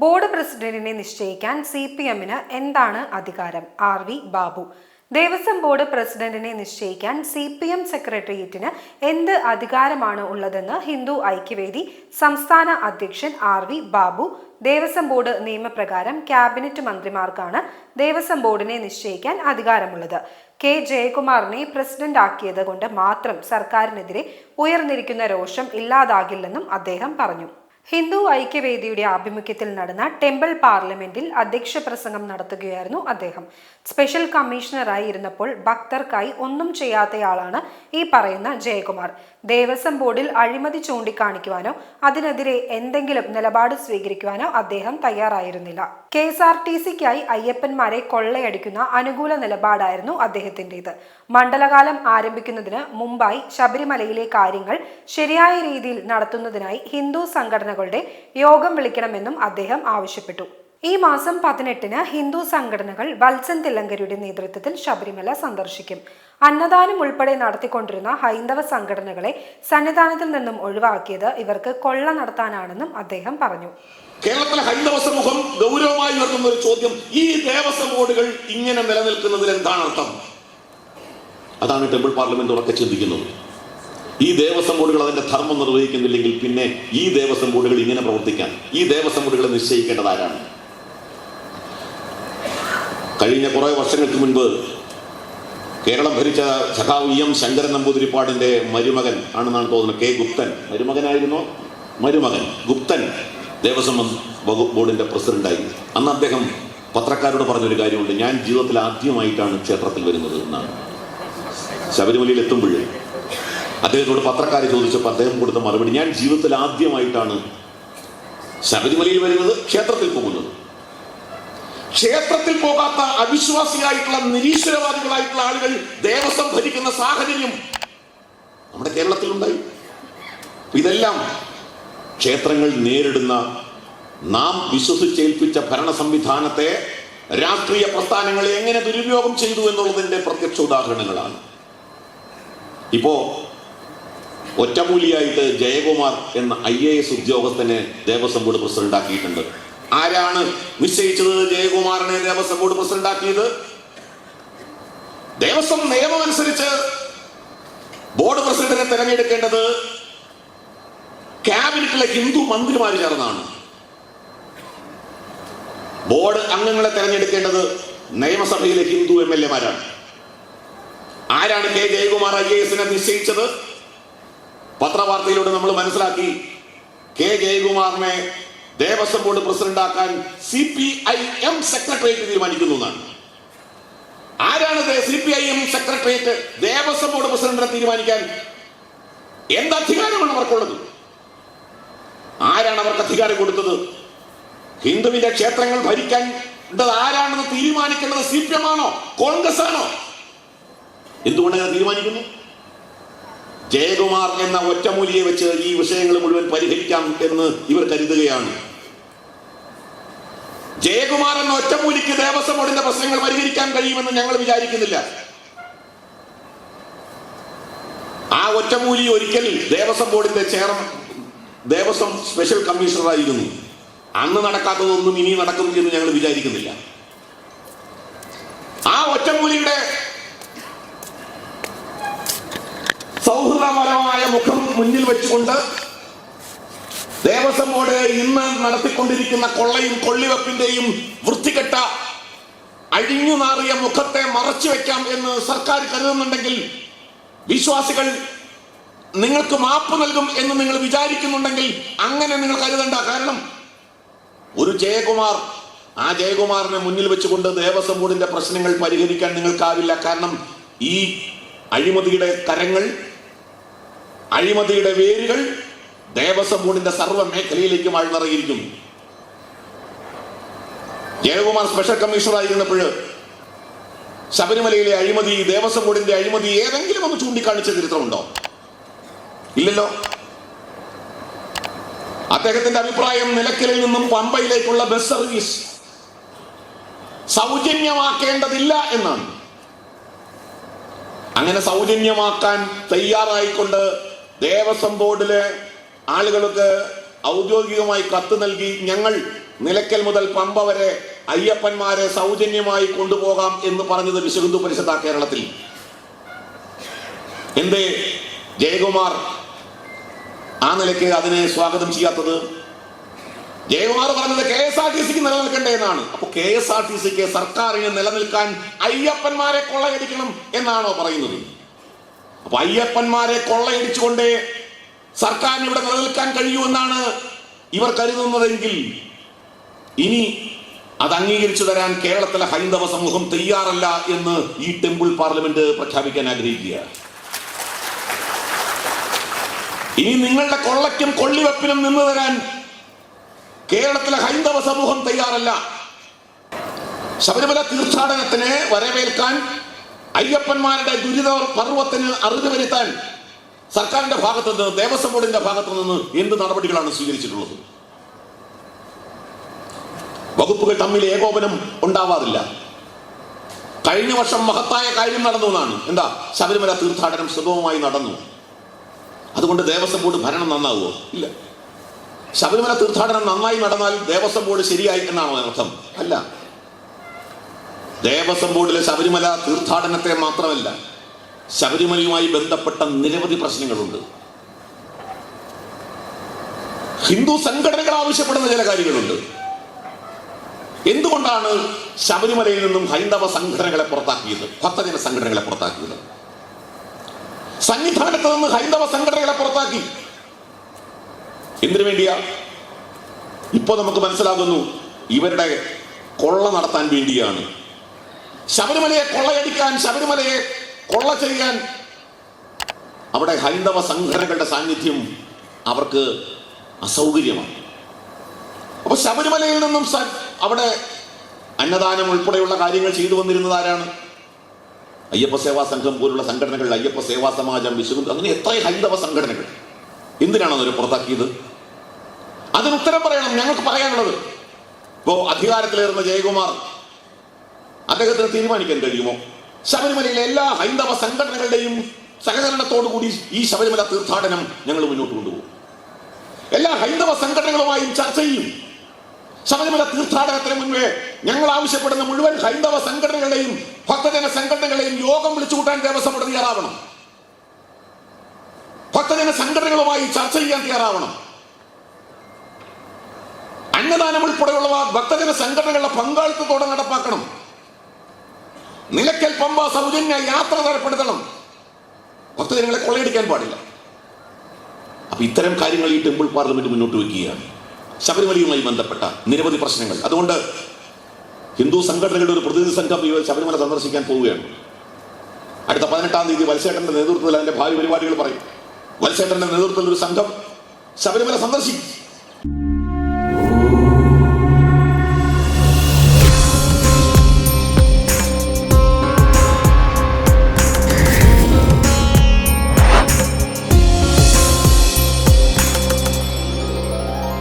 Board പ്രസിഡന്റിനെ നിശ്ചയിക്കാൻ C P എമ്മിന് എന്താണ് അധികാരം? R V Babu. Devaswom board പ്രസിഡന്റിനെ നിശ്ചയിക്കാൻ സി പി എം സെക്രട്ടേറിയറ്റിന് എന്ത് അധികാരമാണ് ഉള്ളതെന്ന് ഹിന്ദു ഐക്യവേദി സംസ്ഥാന അധ്യക്ഷൻ R V Babu Devaswom board നിയമപ്രകാരം ക്യാബിനറ്റ് മന്ത്രിമാർക്കാണ് ദേവസ്വം ബോർഡിനെ നിശ്ചയിക്കാൻ അധികാരമുള്ളത്. കെ ജയകുമാറിനെ പ്രസിഡന്റ് ആക്കിയത് കൊണ്ട് മാത്രം സർക്കാരിനെതിരെ ഉയർന്നിരിക്കുന്ന രോഷം ഇല്ലാതാകില്ലെന്നും അദ്ദേഹം പറഞ്ഞു. ഹിന്ദു ഐക്യവേദിയുടെ ആഭിമുഖ്യത്തിൽ നടന്ന ടെമ്പിൾ പാർലമെന്റിൽ അധ്യക്ഷ പ്രസംഗം നടത്തുകയായിരുന്നു അദ്ദേഹം. സ്പെഷ്യൽ കമ്മീഷണറായി ഇരുന്നപ്പോൾ ഭക്തർക്കായി ഒന്നും ചെയ്യാത്തയാളാണ് ഈ പറയുന്ന ജയകുമാർ. ദേവസ്വം ബോർഡിൽ അഴിമതി ചൂണ്ടിക്കാണിക്കുവാനോ അതിനെതിരെ എന്തെങ്കിലും നിലപാട് സ്വീകരിക്കുവാനോ അദ്ദേഹം തയ്യാറായിരുന്നില്ല. കെ എസ് ആർ ടി സിക്കായി അയ്യപ്പന്മാരെ കൊള്ളയടിക്കുന്ന അനുകൂല നിലപാടായിരുന്നു അദ്ദേഹത്തിന്റെത്. മണ്ഡലകാലം ആരംഭിക്കുന്നതിന് മുമ്പായി ശബരിമലയിലെ കാര്യങ്ങൾ ശരിയായ രീതിയിൽ നടത്തുന്നതിനായി ഹിന്ദു സംഘടനകളുടെ യോഗം വിളിക്കണമെന്നും അദ്ദേഹം ആവശ്യപ്പെട്ടു. ഈ മാസം പതിനെട്ടിന് ഹിന്ദു സംഘടനകൾ വത്സൻ തില്ലങ്കരിയുടെ നേതൃത്വത്തിൽ ശബരിമല സന്ദർശിക്കും. അന്നദാനം ഉൾപ്പെടെ നടത്തിക്കൊണ്ടിരുന്ന ഹൈന്ദവ സംഘടനകളെ സന്നിധാനത്തിൽ നിന്നും ഒഴിവാക്കിയത് ഇവർക്ക് കൊള്ള നടത്താനാണെന്നും അദ്ദേഹം പറഞ്ഞു. കേരളത്തിലെ ഹൈന്ദവ സമൂഹം ഗൗരവമായി ഉയർത്തുന്ന ഒരു ചോദ്യം ഈ ദേവസ്വം ബോർഡുകൾ ഇങ്ങനെ നിലനിൽക്കുന്നതിൽ എന്താണ് അർത്ഥം? അതാണ് ടെമ്പിൾ പാർലമെന്റ് ഉറക്കെ ചിന്തിക്കുന്നത്. ഈ ദേവസ്വം ബോർഡുകൾ അതിന്റെ ധർമ്മം നിർവഹിക്കുന്നില്ലെങ്കിൽ പിന്നെ ഈ ദേവസ്വം ബോർഡുകൾ ഇങ്ങനെ പ്രവർത്തിക്കാൻ ഈ ദേവസ്വം ബോർഡുകളെ നിശ്ചയിക്കേണ്ടത് ആരാണ് കഴിഞ്ഞ കുറേ വർഷങ്ങൾക്ക് മുൻപ് കേരളം ഭരിച്ച സഖാവ് ഇ എം ശങ്കരൻ നമ്പൂതിരിപ്പാടിന്റെ മരുമകൻ ആണെന്നാണ് തോന്നുന്നത്. കെ ഗുപ്തൻ. മരുമകനായിരുന്നോ? മരുമകൻ. ഗുപ്തൻ ദേവസ്വം ബോർഡിന്റെ പ്രസിഡന്റായി. അന്ന് അദ്ദേഹം പത്രക്കാരോട് പറഞ്ഞൊരു കാര്യമുണ്ട്. ഞാൻ ജീവിതത്തിൽ ആദ്യമായിട്ടാണ് ക്ഷേത്രത്തിൽ വരുന്നത് എന്നാണ്. ശബരിമലയിൽ എത്തുമ്പോൾ അദ്ദേഹത്തോട് പത്രക്കാർ ചോദിച്ചപ്പോൾ അദ്ദേഹം കൊടുത്ത മറുപടി ഞാൻ ജീവിതത്തിൽ ആദ്യമായിട്ടാണ് ശബരിമലയിൽ വരുന്നത് ക്ഷേത്രത്തിൽ പോകുന്നത്. ക്ഷേത്രത്തിൽ പോകാത്ത അവിശ്വാസിയായിട്ടുള്ള നിരീശ്വരവാദികളായിട്ടുള്ള ആളുകൾ ദേവസ്വം ഭരിക്കുന്ന സാഹചര്യം നമ്മുടെ കേരളത്തിലുണ്ടായി. ഇതെല്ലാം ക്ഷേത്രങ്ങൾ നേരിടുന്ന നാം വിശ്വസിച്ചേൽപ്പിച്ച ഭരണ സംവിധാനത്തെ രാഷ്ട്രീയ പ്രസ്ഥാനങ്ങൾ എങ്ങനെ ദുരുപയോഗം ചെയ്തു എന്നുള്ളതിന്റെ പ്രത്യക്ഷ ഉദാഹരണങ്ങളാണ്. ഇപ്പോ ഒറ്റമൂലിയായിട്ട് ജയകുമാർ എന്ന ഐ എ എസ് ഉദ്യോഗസ്ഥനെ ദേവസ്വം ബോർഡ് പ്രസിഡന്റ് ആക്കിയിട്ടുണ്ട് ആരാണ് നിശ്ചയിച്ചത് ജയകുമാറിനെ ദേവസ്വം ബോർഡ് പ്രസിഡന്റ് ആക്കിയത് ദേവസ്വം നിയമം അനുസരിച്ച് ബോർഡ് പ്രസിഡന്റിനെ തിരഞ്ഞെടുക്കേണ്ടത് ക്യാബിനറ്റിലെ ഹിന്ദു മന്ത്രിമാർ ചേർന്നാണ്. ബോർഡ് അംഗങ്ങളെ തിരഞ്ഞെടുക്കേണ്ടത് നിയമസഭയിലെ ഹിന്ദു എം എൽ എമാരാണ് ആരാണ് കെ ജയകുമാർ ഐ എ എസിനെ നിശ്ചയിച്ചത്? പത്രവാർത്തയിലൂടെ നമ്മൾ മനസ്സിലാക്കി കെ ജയകുമാറിനെ ദേവസ്വം ബോർഡ് പ്രസിഡന്റ് ആക്കാൻ C P I M secretariat തീരുമാനിക്കുന്നു എന്നാണ്. ആരാണ് C P I M secretariat Devaswom board പ്രസിഡന്റിനെ തീരുമാനിക്കാൻ? എന്ത് അധികാരമാണ് അവർക്കുള്ളത്? ആരാണ് അവർക്ക് അധികാരം കൊടുത്തത്? ഹിന്ദുവിന്റെ ക്ഷേത്രങ്ങൾ ഭരിക്കാൻ ആരാണെന്ന് തീരുമാനിക്കേണ്ടത് സി പി എം ആണോ? കോൺഗ്രസ് ആണോ? എന്തുകൊണ്ട് അങ്ങനെ തീരുമാനിക്കുന്നു? ജയകുമാർ എന്ന ഒറ്റമൂലിയെ വെച്ച് ഈ വിഷയങ്ങൾ മുഴുവൻ പരിഹരിക്കാം എന്ന് ഇവർ കരുതുകയാണ്. ജയകുമാർ എന്ന ഒറ്റമൂലിക്ക് ദേവസ്വം ബോർഡിന്റെ പ്രശ്നങ്ങൾ പരിഹരിക്കാൻ കഴിയുമെന്ന് ഞങ്ങൾ വിചാരിക്കുന്നില്ല. ആ ഒറ്റമൂലി ഒരിക്കൽ ദേവസ്വം ബോർഡിന്റെ ചെയർ ദേവസ്വം സ്പെഷ്യൽ കമ്മീഷണറായിരുന്നു. അന്ന് നടക്കാത്തതൊന്നും ഇനി നടക്കും എന്ന് ഞങ്ങൾ വിചാരിക്കുന്നില്ല. ആ ഒറ്റമൂലിയുടെ സൗഹൃദപരമായ മുഖം മുന്നിൽ വെച്ചുകൊണ്ട് ദേവസ്വം ബോർഡ് ഇന്ന് നടത്തിക്കൊണ്ടിരിക്കുന്ന കൊള്ളയും കൊള്ളിവെപ്പിന്റെയും വൃത്തികെട്ട അഴിഞ്ഞു നാറിയ മുഖത്തെ മറച്ചു വെക്കാം എന്ന് സർക്കാർ കരുതുന്നുണ്ടെങ്കിൽ വിശ്വാസികൾ നിങ്ങൾക്ക് മാപ്പ് നൽകും എന്ന് നിങ്ങൾ വിചാരിക്കുന്നുണ്ടെങ്കിൽ അങ്ങനെ നിങ്ങൾ കരുതണ്ട. കാരണം ഒരു ജയകുമാർ ആ ജയകുമാറിനെ മുന്നിൽ വെച്ചുകൊണ്ട് ദേവസ്വം ബോർഡിന്റെ പ്രശ്നങ്ങൾ പരിഹരിക്കാൻ നിങ്ങൾക്കാവില്ല കാരണം ഈ അഴിമതിയുടെ കരങ്ങൾ അഴിമതിയുടെ വേരുകൾ ദേവസ്വം ബോർഡിന്റെ സർവ മേഖലയിലേക്കും ആഴ്ന്നിറങ്ങിയിരിക്കുന്നു ജയകുമാർ സ്പെഷ്യൽ കമ്മീഷണറായിരുന്നപ്പോൾ ശബരിമലയിലെ അഴിമതി ദേവസ്വം ബോർഡിന്റെ അഴിമതി ഏതെങ്കിലും ഒന്ന് ചൂണ്ടിക്കാണിച്ച ചരിത്രമുണ്ടോ? ഇല്ലല്ലോ. അദ്ദേഹത്തിന്റെ അഭിപ്രായം നിലയ്ക്കലിൽ നിന്നും പമ്പയിലേക്കുള്ള ബസ് സർവീസ് സൗജന്യമാക്കേണ്ടതില്ല എന്നാണ്. അങ്ങനെ സൗജന്യമാക്കാൻ തയ്യാറായിക്കൊണ്ട് ദേവസ്വം ബോർഡിലെ ആളുകൾക്ക് ഔദ്യോഗികമായി കത്ത് നൽകി ഞങ്ങൾ നിലയ്ക്കൽ മുതൽ പമ്പ വരെ അയ്യപ്പന്മാരെ സൗജന്യമായി കൊണ്ടുപോകാം എന്ന് പറഞ്ഞത് വിശ്വഹിന്ദു പരിഷത്താ കേരളത്തിൽ. എന്തേ? ജയകുമാർ ആ നിലയ്ക്ക് അതിനെ സ്വാഗതം ചെയ്യാത്തത്? ജയകുമാർ പറഞ്ഞത് കെ എസ് ആർ ടി സിക്ക് നിലനിൽക്കണ്ടേ എന്നാണ്. അപ്പൊ കെ എസ് ആർ ടി സിക്ക് സർക്കാരിന് നിലനിൽക്കാൻ അയ്യപ്പന്മാരെ കൊള്ളയടിക്കണം എന്നാണോ പറയുന്നത്? അപ്പൊ അയ്യപ്പന്മാരെ കൊള്ളയടിച്ചുകൊണ്ട് സർക്കാരിന് ഇവിടെ നിലനിൽക്കാൻ കഴിയുമെന്നാണ് ഇവർ കരുതുന്നതെങ്കിൽ ഇനി അത് അംഗീകരിച്ചു തരാൻ കേരളത്തിലെ ഹൈന്ദവ സമൂഹം തയ്യാറല്ല എന്ന് ഈ ടെമ്പിൾ പാർലമെന്റ് പ്രഖ്യാപിക്കാൻ ആഗ്രഹിക്കുകയാണ്. ഇനി നിങ്ങളുടെ കൊള്ളയ്ക്കും കൊള്ളിവെപ്പിനും നിന്ന് തരാൻ കേരളത്തിലെ ഹൈന്ദവ സമൂഹം തയ്യാറല്ല. ശബരിമല തീർത്ഥാടനത്തിന് വരവേൽക്കാൻ അയ്യപ്പന്മാരുടെ ദുരിത പർവത്തിന് അറുതി വരുത്താൻ സർക്കാരിന്റെ ഭാഗത്തു നിന്ന് ദേവസ്വം ബോർഡിന്റെ ഭാഗത്തു നിന്ന് എന്ത് നടപടികളാണ് സ്വീകരിച്ചിട്ടുള്ളത്? വകുപ്പുകൾ തമ്മിൽ ഏകോപനം ഉണ്ടാവാറില്ല. കഴിഞ്ഞ വർഷം മഹത്തായ കാര്യം നടന്നു എന്നാണ്. എന്താ? ശബരിമല തീർത്ഥാടനം സുഗമമായി നടന്നു. അതുകൊണ്ട് ദേവസ്വം ബോർഡ് ഭരണം നന്നാവുമോ? ഇല്ല. ശബരിമല തീർത്ഥാടനം നന്നായി നടന്നാൽ ദേവസ്വം ബോർഡ് ശരിയായി എന്നാണോ അർത്ഥം അല്ല. ദേവസ്വം ബോർഡിലെ ശബരിമല തീർത്ഥാടനത്തെ മാത്രമല്ല ശബരിമലയുമായി ബന്ധപ്പെട്ട നിരവധി പ്രശ്നങ്ങളുണ്ട്. ഹിന്ദു സംഘടനകൾ ആവശ്യപ്പെടുന്ന ചില കാര്യങ്ങളുണ്ട്. എന്തുകൊണ്ടാണ് ശബരിമലയിൽ നിന്നും ഹൈന്ദവ സംഘടനകളെ പുറത്താക്കിയത്? ഭക്തജന സംഘടനകളെ പുറത്താക്കിയത്. സന്നിധാനത്ത് നിന്ന് ഹൈന്ദവ സംഘടനകളെ പുറത്താക്കി. എന്തിനു വേണ്ടിയാ? ഇപ്പൊ നമുക്ക് മനസ്സിലാകുന്നു ഇവരുടെ കൊള്ള നടത്താൻ വേണ്ടിയാണ് ശബരിമലയെ കൊള്ളയടിക്കാൻ ശബരിമലയെ കൊള്ള ചെയ്യാൻ അവിടെ ഹൈന്ദവ സംഘടനകളുടെ സാന്നിധ്യം അവർക്ക് അസൗകര്യമാണ്. അപ്പൊ ശബരിമലയിൽ നിന്നും അവിടെ അന്നദാനം ഉൾപ്പെടെയുള്ള കാര്യങ്ങൾ ചെയ്തു വന്നിരുന്നത് ആരാണ്? അയ്യപ്പ സേവാ സംഘം പോലുള്ള സംഘടനകൾ അയ്യപ്പ സേവാ സമാജം വിശുദ്ധ അങ്ങനെ എത്ര ഹൈന്ദവ സംഘടനകൾ. എന്തിനാണ് അതൊരു പുറത്താക്കിയത്? അതിന് ഉത്തരം പറയണം ഞങ്ങൾക്ക് പറയാനുള്ളത്. ഇപ്പോ അധികാരത്തിലേറുന്ന ജയകുമാർ അദ്ദേഹത്തിന് തീരുമാനിക്കാൻ കഴിയുമോ? ശബരിമലയിലെ എല്ലാ ഹൈന്ദവ സംഘടനകളുടെയും സഹകരണത്തോടു കൂടി ഈ ശബരിമല തീർത്ഥാടനം ഞങ്ങൾ മുന്നോട്ട് കൊണ്ടുപോകും. എല്ലാ ഹൈന്ദവ സംഘടനകളുമായും ചർച്ച ചെയ്യും. ശബരിമല തീർത്ഥാടനത്തിന് മുൻപേ ഞങ്ങൾ ആവശ്യപ്പെടുന്ന മുഴുവൻ ഹൈന്ദവ സംഘടനകളെയും ഭക്തജന സംഘടനകളെയും യോഗം വിളിച്ചു കൂട്ടാൻ ദേവസ്വം ബോർഡ് തയ്യാറാവണം. ഭക്തജന സംഘടനകളുമായി ചർച്ച ചെയ്യാൻ തയ്യാറാവണം. അന്നദാനം ഉൾപ്പെടെയുള്ളവ ഭക്തജന സംഘടനകളുടെ പങ്കാളിത്തത്തോടെ നടപ്പാക്കണം. നിലയ്ക്കൽ പമ്പ സൗജന്യ യാത്ര തരപ്പെടുത്തണം. ഭക്തജനങ്ങളെ കൊള്ളയടിക്കാൻ പാടില്ല. അപ്പൊ ഇത്തരം കാര്യങ്ങൾ ഈ ടെമ്പിൾ പാർലമെന്റ് മുന്നോട്ട് വെക്കുകയാണ്. ശബരിമലയുമായി ബന്ധപ്പെട്ട നിരവധി പ്രശ്നങ്ങൾ. അതുകൊണ്ട് ഹിന്ദു സംഘടനകളുടെ ഒരു പ്രതിനിധി സംഘം ശബരിമല സന്ദർശിക്കാൻ പോവുകയാണ്. അടുത്ത പതിനെട്ടാം തീയതി വത്സേട്ടന്റെ നേതൃത്വത്തിൽ അതിന്റെ ഭാവി പരിപാടികൾ പറയും. വത്സേട്ടന്റെ നേതൃത്വത്തിൽ ഒരു സംഘം ശബരിമല സന്ദർശിക്കും.